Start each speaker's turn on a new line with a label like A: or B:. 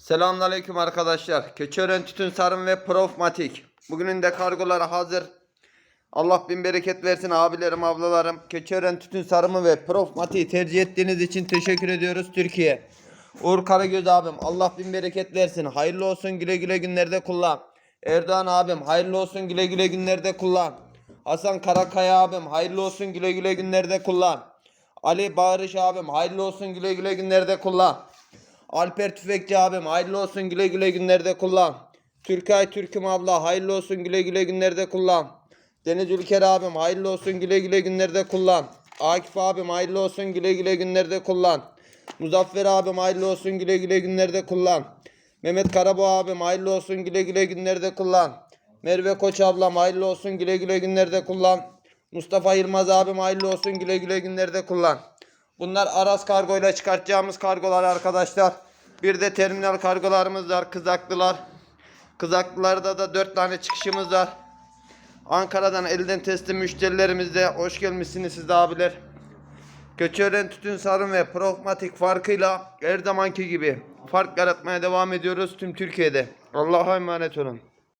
A: Selamünaleyküm arkadaşlar. Keçiören Tütün Sarım ve Profmatik. Bugünün de kargoları hazır. Allah bin bereket versin abilerim ablalarım. Keçiören Tütün Sarımı ve Profmatik'i tercih ettiğiniz için teşekkür ediyoruz Türkiye. Uğur Karagöz abim Allah bin bereket versin. Hayırlı olsun güle güle günlerde kullan. Erdoğan abim hayırlı olsun güle güle günlerde kullan. Hasan Karakaya abim hayırlı olsun güle güle günlerde kullan. Ali Bağırış abim hayırlı olsun güle güle günlerde kullan. Alper Tüfekçi abim hayırlı olsun güle güle günlerde kullan. Türkay Türküm abla hayırlı olsun güle güle günlerde kullan. Deniz Ülker abim hayırlı olsun güle güle günlerde kullan. Akif abim hayırlı olsun güle güle günlerde kullan. Muzaffer abim hayırlı olsun güle güle günlerde kullan. Mehmet Karaboğa abim hayırlı olsun güle güle günlerde kullan. Merve Koç ablam hayırlı olsun güle güle günlerde kullan. Mustafa Yılmaz abim hayırlı olsun güle güle günlerde kullan. Bunlar Aras kargoyla çıkartacağımız kargolar arkadaşlar. Bir de terminal kargolarımız var. Kızaklılar. Kızaklılarda da 4 tane çıkışımız var. Ankara'dan elden teslim müşterilerimiz de hoş gelmişsiniz siz abiler. Köçören Tütün Sarım ve Pragmatik farkıyla her zamanki gibi fark yaratmaya devam ediyoruz tüm Türkiye'de. Allah'a emanet olun.